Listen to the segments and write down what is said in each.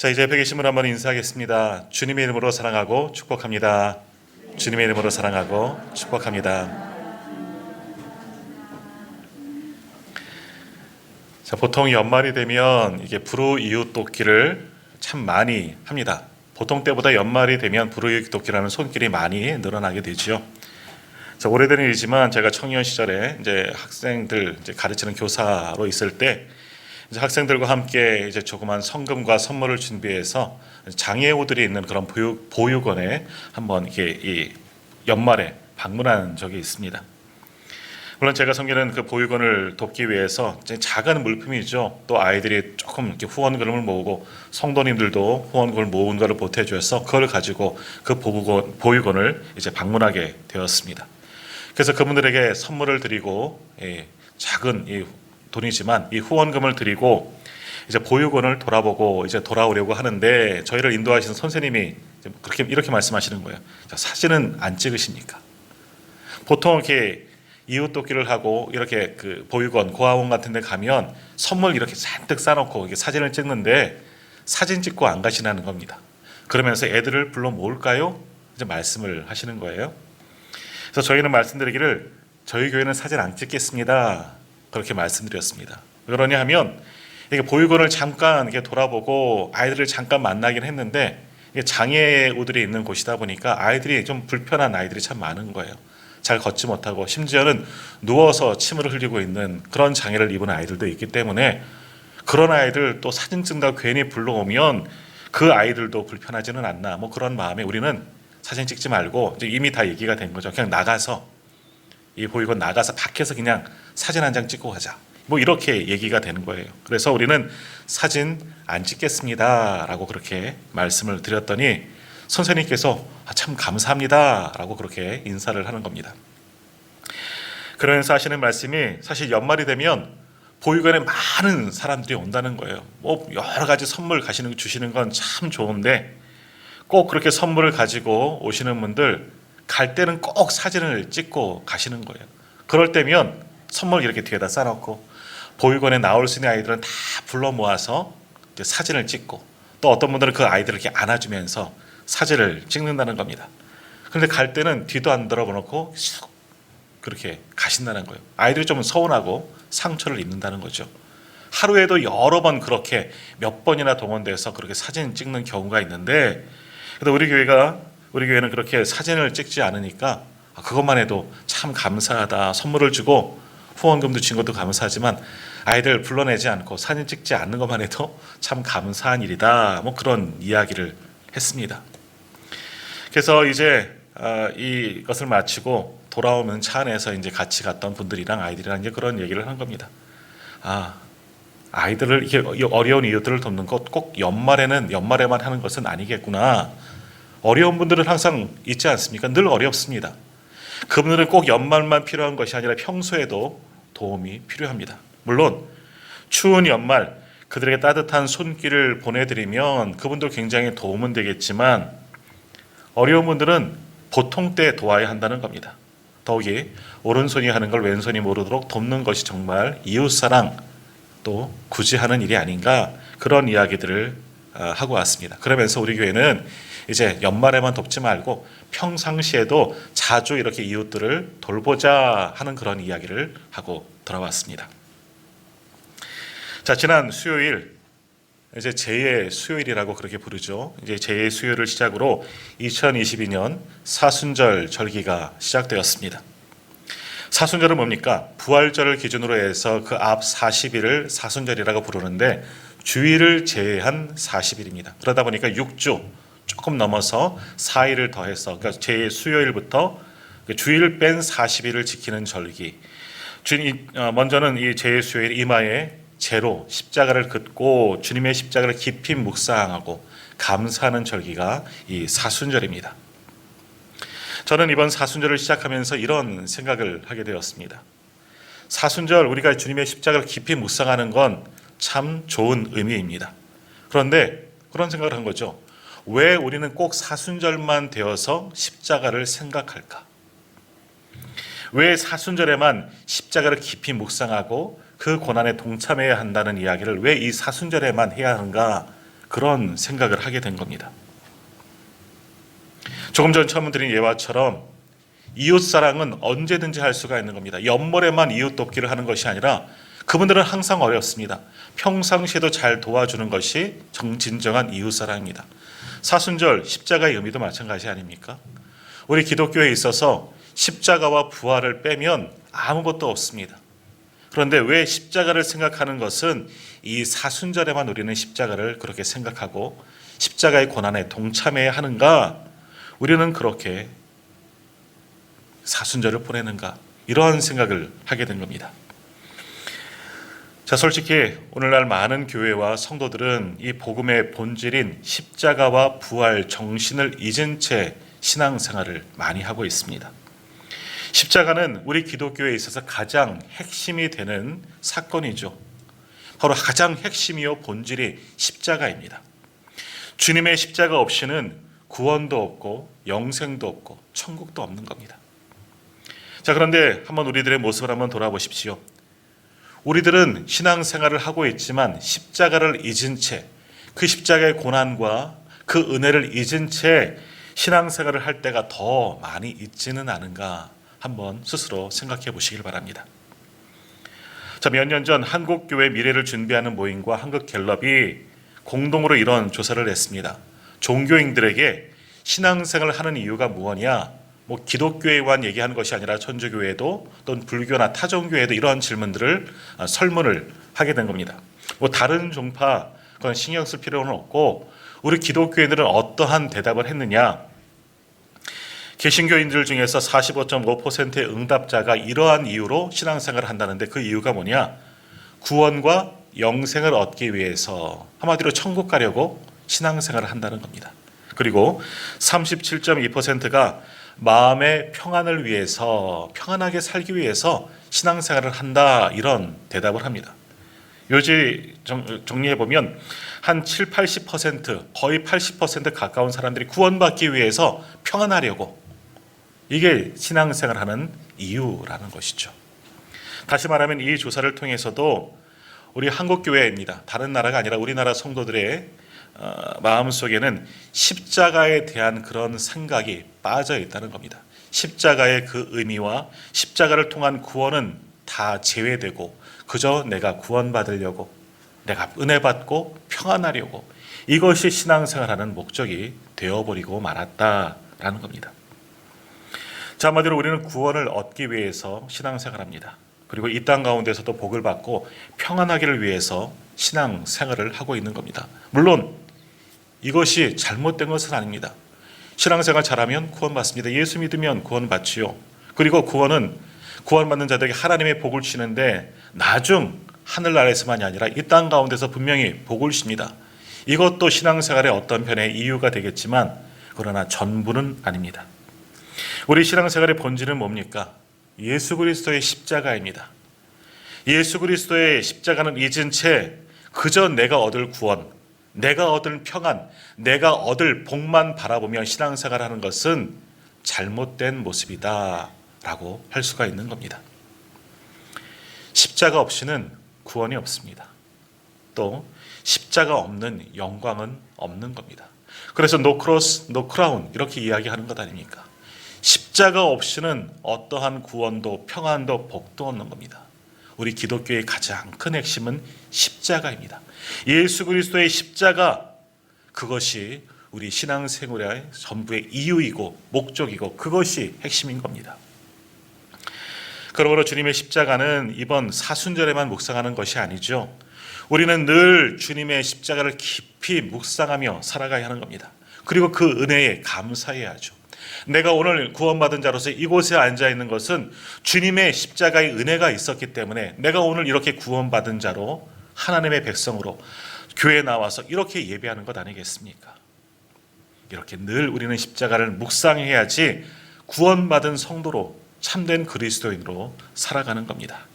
자, 이제 옆에 계신 분 한번 인사하겠습니다. 주님의 이름으로 사랑하고 축복합니다. 주님의 이름으로 사랑하고 축복합니다. 자, 보통 연말이 되면 이게 불우이웃 돕기를 참 많이 합니다. 보통 때보다 연말이 되면 불우이웃 돕기라는 손길이 많이 늘어나게 되죠. 자, 오래된 일이지만 제가 청년 시절에 이제 학생들 이제 가르치는 교사로 있을 때 이제 학생들과 함께 이제 조그만 성금과 선물을 준비해서 장애우들이 있는 그런 보육 보육원에 한번 이게 이 연말에 방문한 적이 있습니다. 물론 제가 섬기는 그 보육원을 돕기 위해서 작은 물품이죠. 또 아이들이 조금 이렇게 후원금을 모으고 성도님들도 후원금을 모은 것을 보태주어서 그걸 가지고 그 보육원, 보육원을 이제 방문하게 되었습니다. 그래서 그분들에게 선물을 드리고 예, 작은 이 돈이지만 이 후원금을 드리고 이제 보육원을 돌아보고 이제 돌아오려고 하는데 저희를 인도하시는 선생님이 그렇게 이렇게 말씀하시는 거예요. 자, 사진은 안 찍으십니까? 보통 이렇게 이웃 돕기를 하고 이렇게 그 보육원, 고아원 같은 데 가면 선물 이렇게 잔뜩 싸놓고 이게 사진을 찍는데 사진 찍고 안 가시나는 겁니다. 그러면서 애들을 불러 모을까요? 이제 말씀을 하시는 거예요. 그래서 저희는 말씀드리기를 저희 교회는 사진 안 찍겠습니다. 그렇게 말씀드렸습니다. 그러냐 하면 이게 보육원을 잠깐 이렇게 돌아보고 아이들을 잠깐 만나긴 했는데 장애우들이 있는 곳이다 보니까 아이들이 좀 불편한 아이들이 참 많은 거예요. 잘 걷지 못하고 심지어는 누워서 침을 흘리고 있는 그런 장애를 입은 아이들도 있기 때문에 그런 아이들 또 사진 찍는다고 괜히 불러오면 그 아이들도 불편하지는 않나 뭐 그런 마음에 우리는 사진 찍지 말고 이미 다 얘기가 된 거죠. 그냥 나가서 이 보육원 나가서 밖에서 그냥 사진 한 장 찍고 가자. 뭐 이렇게 얘기가 되는 거예요. 그래서 우리는 사진 안 찍겠습니다라고 그렇게 말씀을 드렸더니 선생님께서 아, 참 감사합니다라고 그렇게 인사를 하는 겁니다. 그러면서 하시는 말씀이 사실 연말이 되면 보육원에 많은 사람들이 온다는 거예요. 뭐 여러 가지 선물 가시는 주시는 건 참 좋은데 꼭 그렇게 선물을 가지고 오시는 분들 갈 때는 꼭 사진을 찍고 가시는 거예요. 그럴 때면 선물 이렇게 뒤에다 싸놓고 보육원에 나올 수 있는 아이들은 다 불러 모아서 사진을 찍고 또 어떤 분들은 그 아이들을 이렇게 안아주면서 사진을 찍는다는 겁니다. 그런데 갈 때는 뒤도 안 돌아보놓고 쑥 그렇게 가신다는 거예요. 아이들이 좀 서운하고 상처를 입는다는 거죠. 하루에도 여러 번 그렇게 몇 번이나 동원돼서 그렇게 사진 찍는 경우가 있는데 근데 우리 교회가 우리 교회는 그렇게 사진을 찍지 않으니까 아, 그것만 해도 참 감사하다. 선물을 주고 후원금도 준 것도 감사하지만 아이들 불러내지 않고 사진 찍지 않는 것만 해도 참 감사한 일이다. 뭐 그런 이야기를 했습니다. 그래서 이제 아, 이것을 마치고 돌아오면 차 안에서 이제 같이 갔던 분들이랑 아이들이랑 이제 그런 얘기를 한 겁니다. 아 아이들을 이렇게 어려운 이웃들을 돕는 것 꼭 연말에는 연말에만 하는 것은 아니겠구나. 어려운 분들은 항상 있지 않습니까? 늘 어렵습니다. 그분들은 꼭 연말만 필요한 것이 아니라 평소에도 도움이 필요합니다. 물론 추운 연말 그들에게 따뜻한 손길을 보내드리면 그분들 굉장히 도움은 되겠지만 어려운 분들은 보통 때 도와야 한다는 겁니다. 더욱이 오른손이 하는 걸 왼손이 모르도록 돕는 것이 정말 이웃사랑 또 굳이 하는 일이 아닌가 그런 이야기들을 아, 하고 왔습니다. 그러면서 우리 교회는 이제 연말에만 돕지 말고 평상시에도 자주 이렇게 이웃들을 돌보자 하는 그런 이야기를 하고 돌아왔습니다. 자, 지난 수요일 이제 제2의 수요일이라고 그렇게 부르죠. 이제 제2의 수요일을 시작으로 2022년 사순절 절기가 시작되었습니다. 사순절은 뭡니까? 부활절을 기준으로 해서 그 앞 40일을 사순절이라고 부르는데 주일을 제외한 40일입니다. 그러다 보니까 6주 조금 넘어서 4일을 더해서 그러니까 제 수요일부터 그 주일 뺀 40일을 지키는 절기. 주님 어, 먼저는 이 제 수요일 이마에 제로 십자가를 긋고 주님의 십자가를 깊이 묵상하고 감사하는 절기가 이 사순절입니다. 저는 이번 사순절을 시작하면서 이런 생각을 하게 되었습니다. 사순절 우리가 주님의 십자가를 깊이 묵상하는 건 참 좋은 의미입니다. 그런데 그런 생각을 한 거죠. 왜 우리는 꼭 사순절만 되어서 십자가를 생각할까? 왜 사순절에만 십자가를 깊이 묵상하고 그 고난에 동참해야 한다는 이야기를 왜 이 사순절에만 해야 하는가? 그런 생각을 하게 된 겁니다. 조금 전 처음 드린 예화처럼 이웃 사랑은 언제든지 할 수가 있는 겁니다. 연말에만 이웃 돕기를 하는 것이 아니라 그분들은 항상 어렵습니다. 평상시에도 잘 도와주는 것이 정 진정한 이웃 사랑입니다. 사순절 십자가의 의미도 마찬가지 아닙니까? 우리 기독교에 있어서 십자가와 부활을 빼면 아무것도 없습니다. 그런데 왜 십자가를 생각하는 것은 이 사순절에만 우리는 십자가를 그렇게 생각하고 십자가의 고난에 동참해야 하는가? 우리는 그렇게 사순절을 보내는가? 이러한 생각을 하게 된 겁니다. 자, 솔직히 오늘날 많은 교회와 성도들은 이 복음의 본질인 십자가와 부활 정신을 잊은 채 신앙생활을 많이 하고 있습니다. 십자가는 우리 기독교에 있어서 가장 핵심이 되는 사건이죠. 바로 가장 핵심이요 본질이 십자가입니다. 주님의 십자가 없이는 구원도 없고 영생도 없고 천국도 없는 겁니다. 자, 그런데 한번 우리들의 모습을 한번 돌아보십시오. 우리들은 신앙생활을 하고 있지만 십자가를 잊은 채 그 십자가의 고난과 그 은혜를 잊은 채 신앙생활을 할 때가 더 많이 있지는 않은가 한번 스스로 생각해 보시길 바랍니다. 자, 몇 년 전 한국교회 미래를 준비하는 모임과 한국갤럽이 공동으로 이런 조사를 했습니다. 종교인들에게 신앙생활을 하는 이유가 무엇이냐? 뭐 기독교회만 얘기하는 것이 아니라 천주교회도 또는 불교나 타종교회도 이러한 질문들을 아, 설문을 하게 된 겁니다. 뭐 다른 종파 그건 신경 쓸 필요는 없고 우리 기독교인들은 어떠한 대답을 했느냐? 개신교인들 중에서 45.5%의 응답자가 이러한 이유로 신앙생활을 한다는데 그 이유가 뭐냐? 구원과 영생을 얻기 위해서 한마디로 천국 가려고 신앙생활을 한다는 겁니다. 그리고 37.2%가 마음의 평안을 위해서 평안하게 살기 위해서 신앙생활을 한다 이런 대답을 합니다. 요지 정리해 보면 한 7, 80% 거의 80% 가까운 사람들이 구원받기 위해서 평안하려고 이게 신앙생활하는 이유라는 것이죠. 다시 말하면 이 조사를 통해서도 우리 한국 교회입니다. 다른 나라가 아니라 우리나라 성도들의 어, 마음 속에는 십자가에 대한 그런 생각이 빠져 있다는 겁니다. 십자가의 그 의미와 십자가를 통한 구원은 다 제외되고 그저 내가 구원받으려고 내가 은혜 받고 평안하려고 이것이 신앙생활하는 목적이 되어버리고 말았다라는 겁니다. 자, 한마디로 우리는 구원을 얻기 위해서 신앙생활합니다. 그리고 이 땅 가운데서도 복을 받고 평안하기를 위해서 신앙생활을 하고 있는 겁니다. 물론 이것이 잘못된 것은 아닙니다. 신앙생활 잘하면 구원받습니다. 예수 믿으면 구원받지요. 그리고 구원은 구원받는 자들에게 하나님의 복을 주시는데 나중 하늘나라에서만이 아니라 이 땅 가운데서 분명히 복을 주십니다. 이것도 신앙생활의 어떤 편의 이유가 되겠지만 그러나 전부는 아닙니다. 우리 신앙생활의 본질은 뭡니까? 예수 그리스도의 십자가입니다. 예수 그리스도의 십자가는 잊은 채 그저 내가 얻을 구원, 내가 얻을 평안, 내가 얻을 복만 바라보며 신앙생활 하는 것은 잘못된 모습이다 라고 할 수가 있는 겁니다. 십자가 없이는 구원이 없습니다. 또 십자가 없는 영광은 없는 겁니다. 그래서 노 크로스, 노 크라운 이렇게 이야기하는 것 아닙니까? 십자가 없이는 어떠한 구원도 평안도 복도 없는 겁니다. 우리 기독교의 가장 큰 핵심은 십자가입니다. 예수 그리스도의 십자가 그것이 우리 신앙생활의 전부의 이유이고 목적이고 그것이 핵심인 겁니다. 그러므로 주님의 십자가는 이번 사순절에만 묵상하는 것이 아니죠. 우리는 늘 주님의 십자가를 깊이 묵상하며 살아가야 하는 겁니다. 그리고 그 은혜에 감사해야죠. 내가 오늘 구원받은 자로서 이곳에 앉아 있는 것은 주님의 십자가의 은혜가 있었기 때문에 내가 오늘 이렇게 구원받은 자로 하나님의 백성으로 교회에 나와서 이렇게 예배하는 것 아니겠습니까? 이렇게 늘 우리는 십자가를 묵상해야지 구원받은 성도로 참된 그리스도인으로 살아가는 겁니다.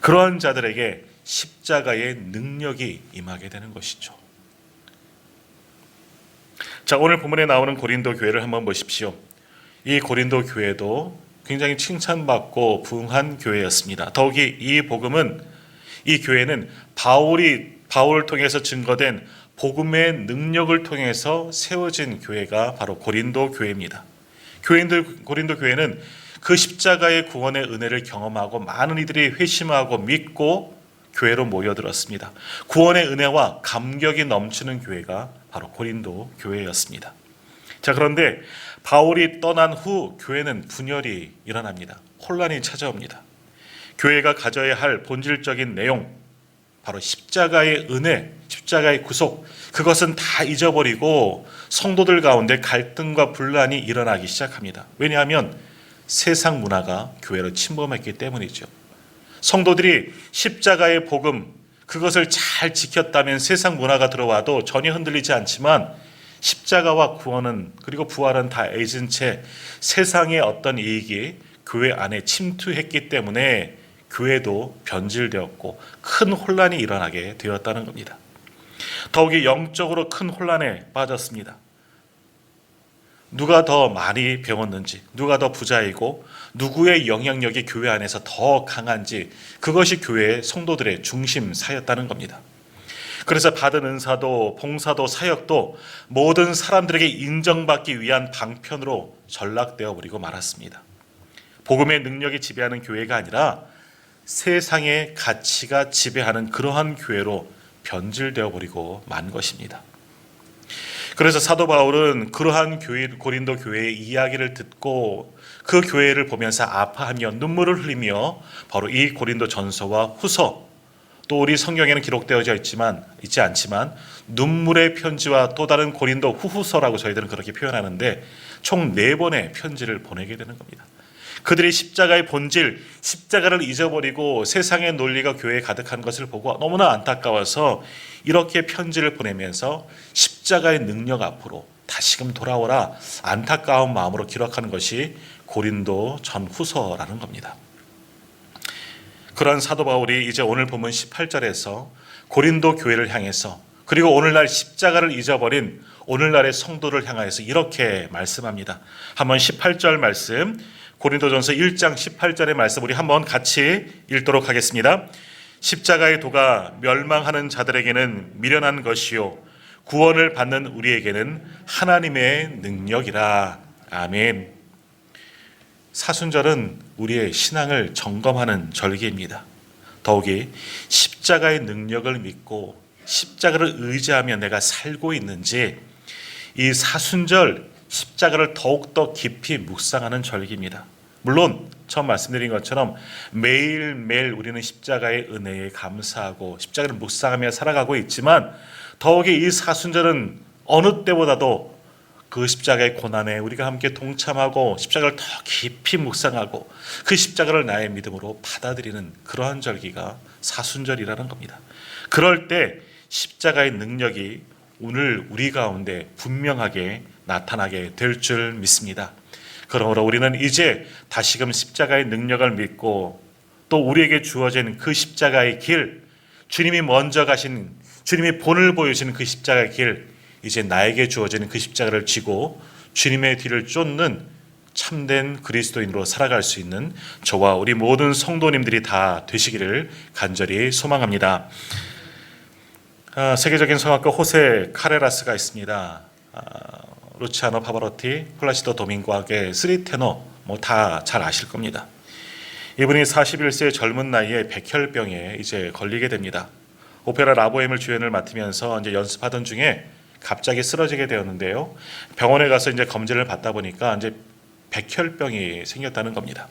그러한 자들에게 십자가의 능력이 임하게 되는 것이죠. 자, 오늘 본문에 나오는 고린도 교회를 한번 보십시오. 이 고린도 교회도 굉장히 칭찬받고 부흥한 교회였습니다. 더욱이 이 복음은 이 교회는 바울이 바울을 통해서 증거된 복음의 능력을 통해서 세워진 교회가 바로 고린도 교회입니다. 교인들 고린도 교회는 그 십자가의 구원의 은혜를 경험하고 많은 이들이 회심하고 믿고 교회로 모여들었습니다. 구원의 은혜와 감격이 넘치는 교회가 바로 고린도 교회였습니다. 자, 그런데 바울이 떠난 후 교회는 분열이 일어납니다. 혼란이 찾아옵니다. 교회가 가져야 할 본질적인 내용, 바로 십자가의 은혜, 십자가의 구속, 그것은 다 잊어버리고 성도들 가운데 갈등과 분란이 일어나기 시작합니다. 왜냐하면 세상 문화가 교회로 침범했기 때문이죠. 성도들이 십자가의 복음, 그것을 잘 지켰다면 세상 문화가 들어와도 전혀 흔들리지 않지만 십자가와 구원은 그리고 부활은 다 잊은 채 세상의 어떤 이익이 교회 안에 침투했기 때문에 교회도 변질되었고 큰 혼란이 일어나게 되었다는 겁니다. 더욱이 영적으로 큰 혼란에 빠졌습니다. 누가 더 많이 배웠는지, 누가 더 부자이고, 누구의 영향력이 교회 안에서 더 강한지, 그것이 교회의 성도들의 중심사였다는 겁니다. 그래서 받은 은사도, 봉사도, 사역도 모든 사람들에게 인정받기 위한 방편으로 전락되어 버리고 말았습니다. 복음의 능력이 지배하는 교회가 아니라 세상의 가치가 지배하는 그러한 교회로 변질되어 버리고 만 것입니다. 그래서 사도 바울은 그러한 교회 고린도 교회의 이야기를 듣고 그 교회를 보면서 아파하며 눈물을 흘리며 바로 이 고린도 전서와 후서 또 우리 성경에는 기록되어져 있지만 있지 않지만 눈물의 편지와 또 다른 고린도 후후서라고 저희들은 그렇게 표현하는데 총 네 번의 편지를 보내게 되는 겁니다. 그들이 십자가의 본질, 십자가를 잊어버리고 세상의 논리가 교회에 가득한 것을 보고 너무나 안타까워서 이렇게 편지를 보내면서 십자가의 능력 앞으로 다시금 돌아오라 안타까운 마음으로 기록하는 것이 고린도 전후서라는 겁니다. 그런 사도 바울이 이제 오늘 본문 18절에서 고린도 교회를 향해서 그리고 오늘날 십자가를 잊어버린 오늘날의 성도를 향하여서 이렇게 말씀합니다. 한번 18절 말씀 고린도전서 1장 18절의 말씀 우리 한번 같이 읽도록 하겠습니다. 십자가의 도가 멸망하는 자들에게는 미련한 것이요 구원을 받는 우리에게는 하나님의 능력이라. 아멘. 사순절은 우리의 신앙을 점검하는 절기입니다. 더욱이 십자가의 능력을 믿고 십자가를 의지하며 내가 살고 있는지 이 사순절 십자가를 더욱더 깊이 묵상하는 절기입니다. 물론 처음 말씀드린 것처럼 매일매일 우리는 십자가의 은혜에 감사하고 십자가를 묵상하며 살아가고 있지만 더욱이 이 사순절은 어느 때보다도 그 십자가의 고난에 우리가 함께 동참하고 십자가를 더 깊이 묵상하고 그 십자가를 나의 믿음으로 받아들이는 그러한 절기가 사순절이라는 겁니다. 그럴 때 십자가의 능력이 오늘 우리 가운데 분명하게 나타나게 될 줄 믿습니다. 그러므로 우리는 이제 다시금 십자가의 능력을 믿고 또 우리에게 주어진 그 십자가의 길, 주님이 먼저 가신 주님이 본을 보여주는 그 십자가의 길, 이제 나에게 주어지는 그 십자가를 지고 주님의 뒤를 쫓는 참된 그리스도인으로 살아갈 수 있는 저와 우리 모든 성도님들이 다 되시기를 간절히 소망합니다. 아, 세계적인 성악가 호세 카레라스가 있습니다. 아, 루치아노 파바로티, 플라시도 도밍고학의 쓰리 테너 뭐 다 잘 아실 겁니다. 이분이 41세 젊은 나이에 백혈병에 이제 걸리게 됩니다. 오페라 라보엠을 주연을 맡으면서 이제 연습하던 중에 갑자기 쓰러지게 되었는데요. 병원에 가서 이제 검진을 받다 보니까 이제 백혈병이 생겼다는 겁니다.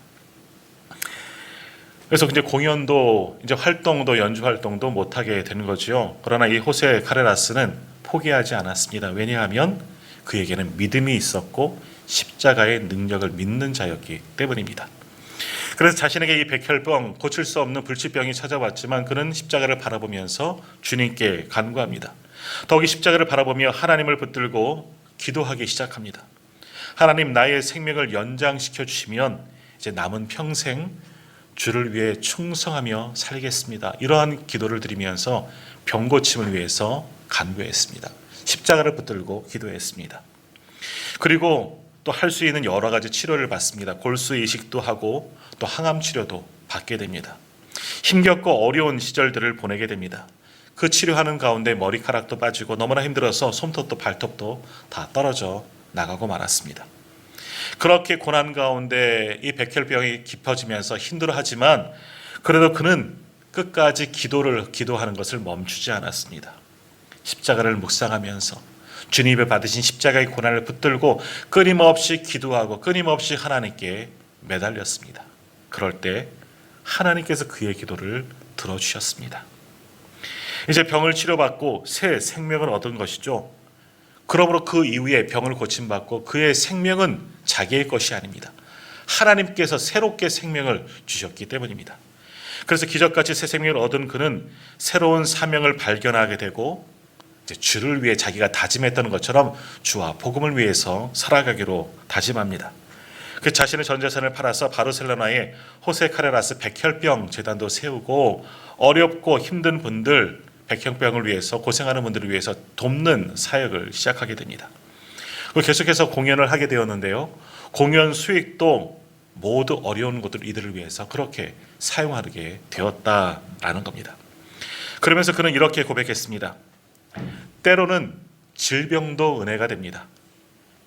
그래서 이제 공연도 이제 활동도 연주 활동도 못 하게 되는 거지요. 그러나 이 호세 카레라스는 포기하지 않았습니다. 왜냐하면 그에게는 믿음이 있었고 십자가의 능력을 믿는 자였기 때문입니다. 그래서 자신에게 이 백혈병 고칠 수 없는 불치병이 찾아왔지만 그는 십자가를 바라보면서 주님께 간구합니다. 더욱이 십자가를 바라보며 하나님을 붙들고 기도하기 시작합니다. 하나님 나의 생명을 연장시켜 주시면 이제 남은 평생 주를 위해 충성하며 살겠습니다. 이러한 기도를 드리면서 병 고침을 위해서 간구했습니다. 십자가를 붙들고 기도했습니다. 그리고 또 할 수 있는 여러 가지 치료를 받습니다. 골수 이식도 하고 또 항암 치료도 받게 됩니다. 힘겹고 어려운 시절들을 보내게 됩니다. 그 치료하는 가운데 머리카락도 빠지고 너무나 힘들어서 손톱도 발톱도 다 떨어져 나가고 말았습니다. 그렇게 고난 가운데 이 백혈병이 깊어지면서 힘들어하지만 그래도 그는 끝까지 기도를 기도하는 것을 멈추지 않았습니다. 십자가를 묵상하면서 주님이 받으신 십자가의 고난을 붙들고 끊임없이 기도하고 끊임없이 하나님께 매달렸습니다. 그럴 때 하나님께서 그의 기도를 들어주셨습니다. 이제 병을 치료받고 새 생명을 얻은 것이죠. 그러므로 그 이후에 병을 고침받고 그의 생명은 자기의 것이 아닙니다. 하나님께서 새롭게 생명을 주셨기 때문입니다. 그래서 기적같이 새 생명을 얻은 그는 새로운 사명을 발견하게 되고 주를 위해 자기가 다짐했던 것처럼 주와 복음을 위해서 살아가기로 다짐합니다. 그 자신의 전 재산을 팔아서 바르셀로나에 호세 카레라스 백혈병 재단도 세우고 어렵고 힘든 분들 백혈병을 위해서 고생하는 분들을 위해서 돕는 사역을 시작하게 됩니다. 그리고 계속해서 공연을 하게 되었는데요. 공연 수익도 모두 어려운 곳들 이들을 위해서 그렇게 사용하게 되었다라는 겁니다. 그러면서 그는 이렇게 고백했습니다. 때로는 질병도 은혜가 됩니다.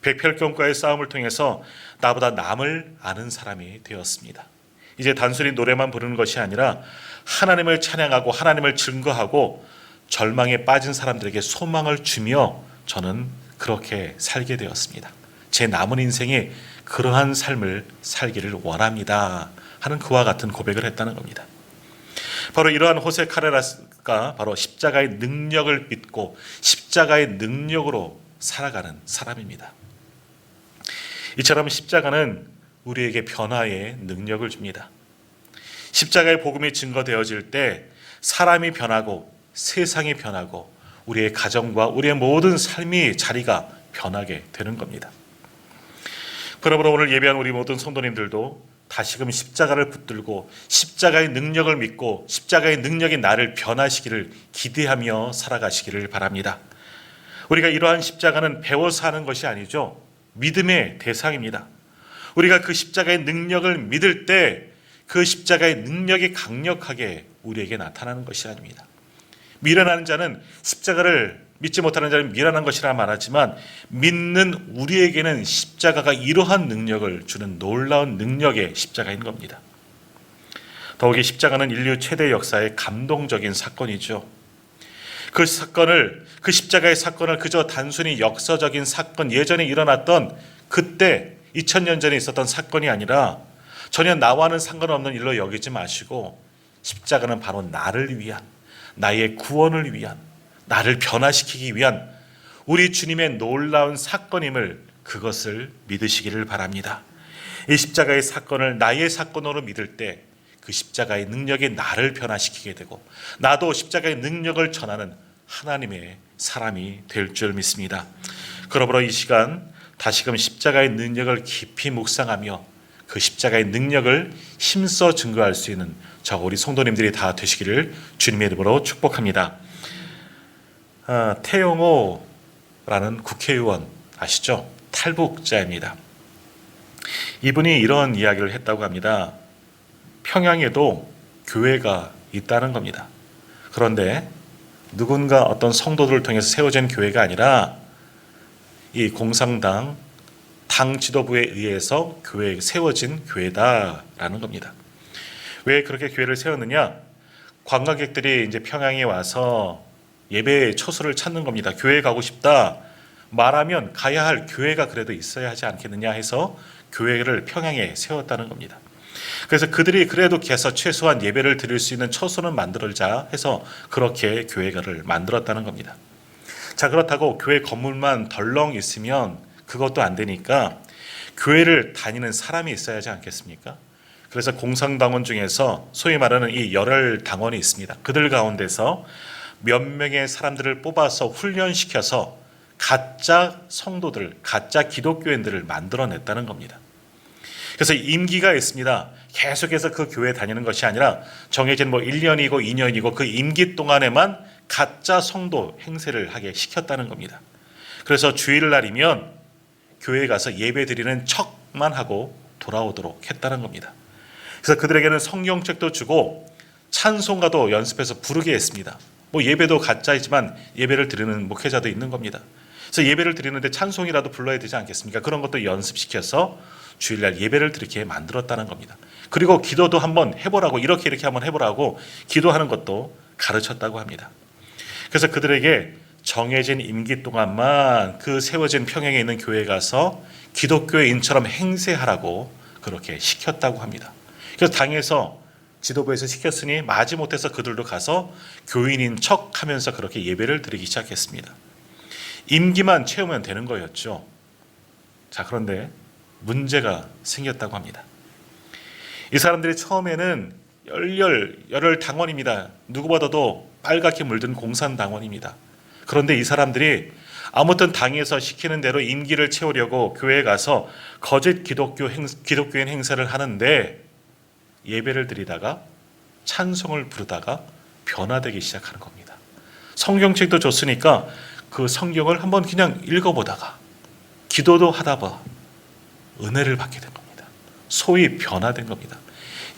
백혈병과의 싸움을 통해서 나보다 남을 아는 사람이 되었습니다. 이제 단순히 노래만 부르는 것이 아니라 하나님을 찬양하고 하나님을 증거하고 절망에 빠진 사람들에게 소망을 주며 저는 그렇게 살게 되었습니다. 제 남은 인생에 그러한 삶을 살기를 원합니다. 하는 그와 같은 고백을 했다는 겁니다. 바로 이러한 호세 카레라스 가 바로 십자가의 능력을 믿고 십자가의 능력으로 살아가는 사람입니다. 이처럼 십자가는 우리에게 변화의 능력을 줍니다. 십자가의 복음이 증거되어질 때 사람이 변하고 세상이 변하고 우리의 가정과 우리의 모든 삶이 자리가 변하게 되는 겁니다. 그러므로 오늘 예배한 우리 모든 성도님들도 다시금 십자가를 붙들고 십자가의 능력을 믿고 십자가의 능력이 나를 변화시키를 기대하며 살아가시기를 바랍니다. 우리가 이러한 십자가는 배워서 하는 것이 아니죠. 믿음의 대상입니다. 우리가 그 십자가의 능력을 믿을 때 그 십자가의 능력이 강력하게 우리에게 나타나는 것이 아닙니다. 미련한 자는 십자가를 믿지 못하는 자는 미련한 것이라 말하지만 믿는 우리에게는 십자가가 이러한 능력을 주는 놀라운 능력의 십자가인 겁니다. 더욱이 십자가는 인류 최대 역사의 감동적인 사건이죠. 그 사건을 그 십자가의 사건을 그저 단순히 역사적인 사건 예전에 일어났던 그때 2000년 전에 있었던 사건이 아니라 전혀 나와는 상관없는 일로 여기지 마시고 십자가는 바로 나를 위한 나의 구원을 위한 나를 변화시키기 위한 우리 주님의 놀라운 사건임을 그것을 믿으시기를 바랍니다. 이 십자가의 사건을 나의 사건으로 믿을 때 그 십자가의 능력이 나를 변화시키게 되고 나도 십자가의 능력을 전하는 하나님의 사람이 될 줄 믿습니다. 그러므로 이 시간 다시금 십자가의 능력을 깊이 묵상하며 그 십자가의 능력을 힘써 증거할 수 있는 저 우리 성도님들이 다 되시기를 주님의 이름으로 축복합니다. 아, 태영호라는 국회의원 아시죠? 탈북자입니다. 이분이 이런 이야기를 했다고 합니다. 평양에도 교회가 있다는 겁니다. 그런데 누군가 어떤 성도들을 통해서 세워진 교회가 아니라 이 공산당 당 지도부에 의해서 교회 세워진 교회다라는 겁니다. 왜 그렇게 교회를 세웠느냐? 관광객들이 이제 평양에 와서 예배 처소를 찾는 겁니다. 교회 가고 싶다 말하면 가야 할 교회가 그래도 있어야 하지 않겠느냐 해서 교회를 평양에 세웠다는 겁니다. 그래서 그들이 그래도 계속 최소한 예배를 드릴 수 있는 처소는 만들자 해서 그렇게 교회가를 만들었다는 겁니다. 자 그렇다고 교회 건물만 덜렁 있으면 그것도 안 되니까 교회를 다니는 사람이 있어야 하지 않겠습니까? 그래서 공상당원 중에서 소위 말하는 이 열혈 당원이 있습니다. 그들 가운데서 몇 명의 사람들을 뽑아서 훈련시켜서 가짜 성도들, 가짜 기독교인들을 만들어냈다는 겁니다. 그래서 임기가 있습니다. 계속해서 그 교회 다니는 것이 아니라 정해진 뭐 1년이고 2년이고 그 임기 동안에만 가짜 성도 행세를 하게 시켰다는 겁니다. 그래서 주일날이면 교회에 가서 예배 드리는 척만 하고 돌아오도록 했다는 겁니다. 그래서 그들에게는 성경책도 주고 찬송가도 연습해서 부르게 했습니다. 뭐 예배도 가짜이지만 예배를 드리는 목회자도 있는 겁니다. 그래서 예배를 드리는데 찬송이라도 불러야 되지 않겠습니까? 그런 것도 연습시켜서 주일날 예배를 드리게 만들었다는 겁니다. 그리고 기도도 한번 해보라고 이렇게 이렇게 한번 해보라고 기도하는 것도 가르쳤다고 합니다. 그래서 그들에게 정해진 임기 동안만 그 세워진 평양에 있는 교회에 가서 기독교인처럼 행세하라고 그렇게 시켰다고 합니다. 그래서 당에서 지도부에서 시켰으니 마지 못해서 그들도 가서 교인인 척 하면서 그렇게 예배를 드리기 시작했습니다. 임기만 채우면 되는 거였죠. 자, 그런데 문제가 생겼다고 합니다. 이 사람들이 처음에는 열렬 열혈 당원입니다. 누구보다도 빨갛게 물든 공산 당원입니다. 그런데 이 사람들이 아무튼 당에서 시키는 대로 임기를 채우려고 교회에 가서 거짓 기독교 행, 기독교인 행사를 하는데 예배를 드리다가 찬송을 부르다가 변화되기 시작하는 겁니다. 성경책도 줬으니까 그 성경을 한번 그냥 읽어보다가 기도도 하다 봐 은혜를 받게 된 겁니다. 소위 변화된 겁니다.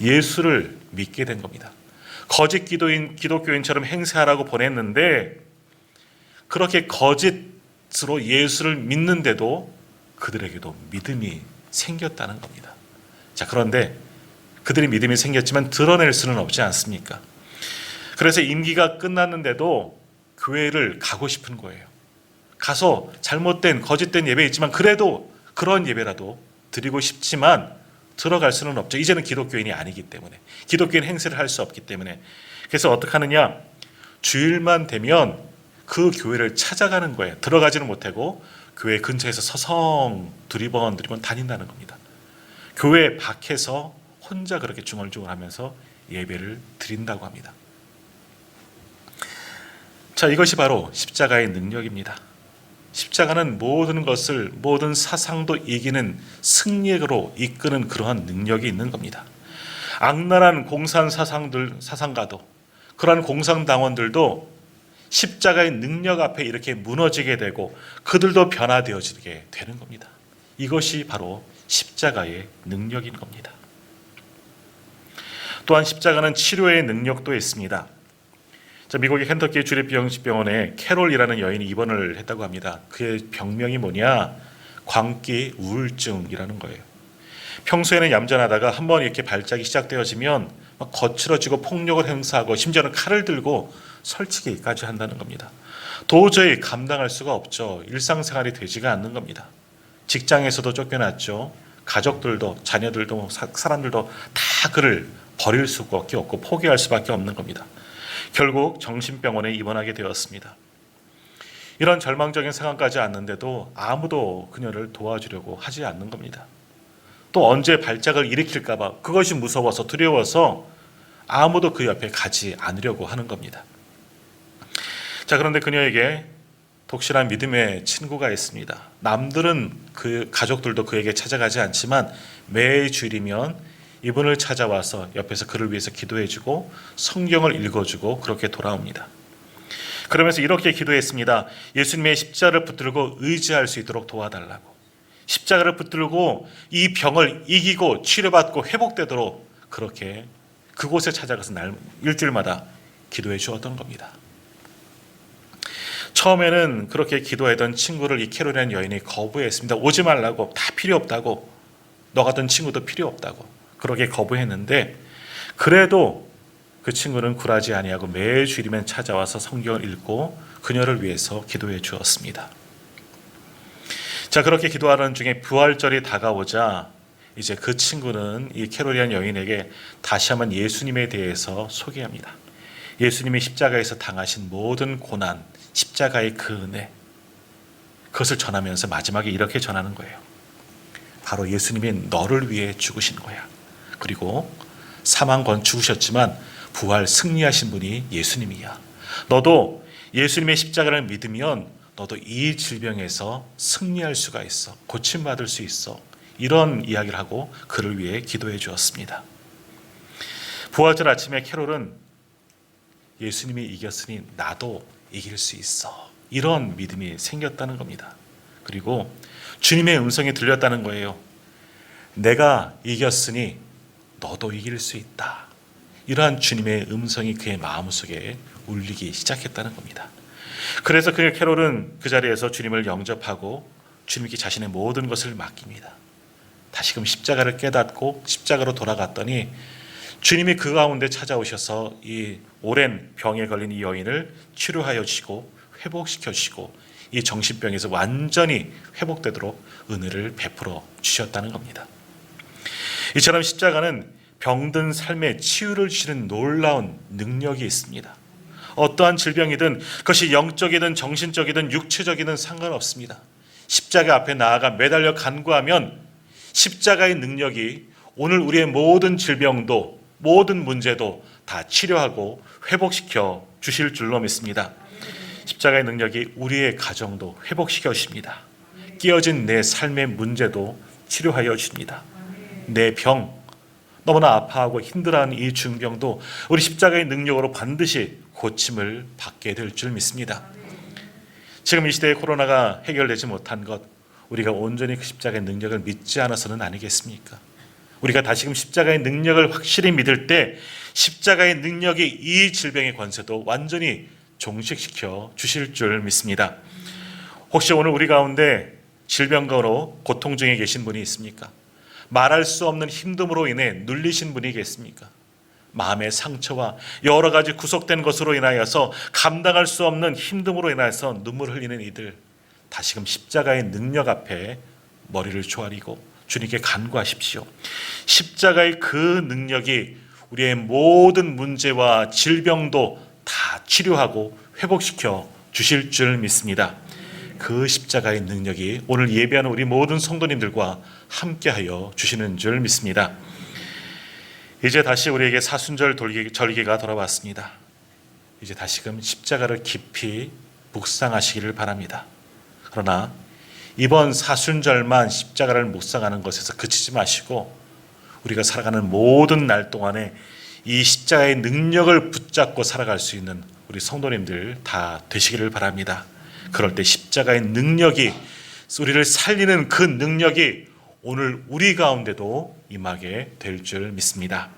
예수를 믿게 된 겁니다. 거짓 기도인 기독교인처럼 행세하라고 보냈는데 그렇게 거짓으로 예수를 믿는데도 그들에게도 믿음이 생겼다는 겁니다. 자, 그런데 그들이 믿음이 생겼지만 드러낼 수는 없지 않습니까? 그래서 임기가 끝났는데도 교회를 가고 싶은 거예요. 가서 잘못된 거짓된 예배 있지만 그래도 그런 예배라도 드리고 싶지만 들어갈 수는 없죠. 이제는 기독교인이 아니기 때문에 기독교인 행세를 할 수 없기 때문에 그래서 어떻게 하느냐 주일만 되면 그 교회를 찾아가는 거예요. 들어가지는 못하고 교회 근처에서 서성 두리번 두리번 다닌다는 겁니다. 교회 밖에서 혼자 그렇게 중얼중얼하면서 예배를 드린다고 합니다. 자, 이것이 바로 십자가의 능력입니다. 십자가는 모든 것을 모든 사상도 이기는 승리로 이끄는 그러한 능력이 있는 겁니다. 악랄한 공산 사상들 사상가도 그러한 공산 당원들도 십자가의 능력 앞에 이렇게 무너지게 되고 그들도 변화되어지게 되는 겁니다. 이것이 바로 십자가의 능력인 겁니다. 또한 십자가는 치료의 능력도 있습니다. 자, 미국의 켄터키 주립 병원에 캐롤이라는 여인이 입원을 했다고 합니다. 그의 병명이 뭐냐? 광기 우울증이라는 거예요. 평소에는 얌전하다가 한 번 이렇게 발작이 시작되어지면 막 거칠어지고 폭력을 행사하고 심지어는 칼을 들고 설치기까지 한다는 겁니다. 도저히 감당할 수가 없죠. 일상생활이 되지가 않는 겁니다. 직장에서도 쫓겨났죠. 가족들도 자녀들도 사, 사람들도 다 그를 버릴 수밖에 없고 포기할 수밖에 없는 겁니다. 결국 정신병원에 입원하게 되었습니다. 이런 절망적인 상황까지 왔는데도 아무도 그녀를 도와주려고 하지 않는 겁니다. 또 언제 발작을 일으킬까봐 그것이 무서워서 두려워서 아무도 그 옆에 가지 않으려고 하는 겁니다. 자, 그런데 그녀에게 독실한 믿음의 친구가 있습니다. 남들은 그 가족들도 그에게 찾아가지 않지만 매 주일이면 이분을 찾아와서 옆에서 그를 위해서 기도해주고 성경을 읽어주고 그렇게 돌아옵니다. 그러면서 이렇게 기도했습니다. 예수님의 십자를 붙들고 의지할 수 있도록 도와달라고. 십자가를 붙들고 이 병을 이기고 치료받고 회복되도록 그렇게 그곳에 찾아가서 날 일주일마다 기도해 주었던 겁니다. 처음에는 그렇게 기도하던 친구를 이 캐롤이라는 여인이 거부했습니다. 오지 말라고 다 필요 없다고 너 같은 친구도 필요 없다고 그렇게 거부했는데 그래도 그 친구는 굴하지 아니하고 매 주일이면 찾아와서 성경을 읽고 그녀를 위해서 기도해 주었습니다. 자 그렇게 기도하는 중에 부활절이 다가오자 이제 그 친구는 이 캐롤리안 여인에게 다시 한번 예수님에 대해서 소개합니다. 예수님이 십자가에서 당하신 모든 고난, 십자가의 그 은혜, 그것을 전하면서 마지막에 이렇게 전하는 거예요. 바로 예수님이 너를 위해 죽으신 거야. 그리고 사망권 죽으셨지만 부활 승리하신 분이 예수님이야. 너도 예수님의 십자가를 믿으면 너도 이 질병에서 승리할 수가 있어. 고침받을 수 있어. 이런 이야기를 하고 그를 위해 기도해 주었습니다. 부활절 아침에 캐롤은 예수님이 이겼으니 나도 이길 수 있어. 이런 믿음이 생겼다는 겁니다. 그리고 주님의 음성이 들렸다는 거예요. 내가 이겼으니 너도 이길 수 있다. 이러한 주님의 음성이 그의 마음속에 울리기 시작했다는 겁니다. 그래서 그 캐롤은 그 자리에서 주님을 영접하고 주님께 자신의 모든 것을 맡깁니다. 다시금 십자가를 깨닫고 십자가로 돌아갔더니 주님이 그 가운데 찾아오셔서 이 오랜 병에 걸린 이 여인을 치료하여 주시고 회복시켜 주시고 이 정신병에서 완전히 회복되도록 은혜를 베풀어 주셨다는 겁니다. 이처럼 십자가는 병든 삶에 치유를 주시는 놀라운 능력이 있습니다. 어떠한 질병이든 그것이 영적이든 정신적이든 육체적이든 상관없습니다. 십자가 앞에 나아가 매달려 간구하면 십자가의 능력이 오늘 우리의 모든 질병도 모든 문제도 다 치료하고 회복시켜 주실 줄로 믿습니다. 십자가의 능력이 우리의 가정도 회복시켜 주십니다. 끼어진 내 삶의 문제도 치료하여 주십니다. 내 병, 너무나 아파하고 힘들어하는 이 중병도 우리 십자가의 능력으로 반드시 고침을 받게 될 줄 믿습니다. 지금 이 시대에 코로나가 해결되지 못한 것, 우리가 온전히 그 십자가의 능력을 믿지 않아서는 아니겠습니까? 우리가 다시금 십자가의 능력을 확실히 믿을 때 십자가의 능력이 이 질병의 권세도 완전히 종식시켜 주실 줄 믿습니다. 혹시 오늘 우리 가운데 질병으로 고통 중에 계신 분이 있습니까? 말할 수 없는 힘듦으로 인해 눌리신 분이 계십니까? 마음의 상처와 여러 가지 구속된 것으로 인하여서 감당할 수 없는 힘듦으로 인하여서 눈물 흘리는 이들 다시금 십자가의 능력 앞에 머리를 조아리고 주님께 간구하십시오. 십자가의 그 능력이 우리의 모든 문제와 질병도 다 치료하고 회복시켜 주실 줄 믿습니다. 그 십자가의 능력이 오늘 예배하는 우리 모든 성도님들과 함께하여 주시는 줄 믿습니다. 이제 다시 우리에게 사순절 절기가 돌아왔습니다. 이제 다시금 십자가를 깊이 묵상하시기를 바랍니다. 그러나 이번 사순절만 십자가를 묵상하는 것에서 그치지 마시고 우리가 살아가는 모든 날 동안에 이 십자가의 능력을 붙잡고 살아갈 수 있는 우리 성도님들 다 되시기를 바랍니다. 그럴 때 십자가의 능력이 우리를 살리는 그 능력이 오늘 우리 가운데도 임하게 될 줄 믿습니다.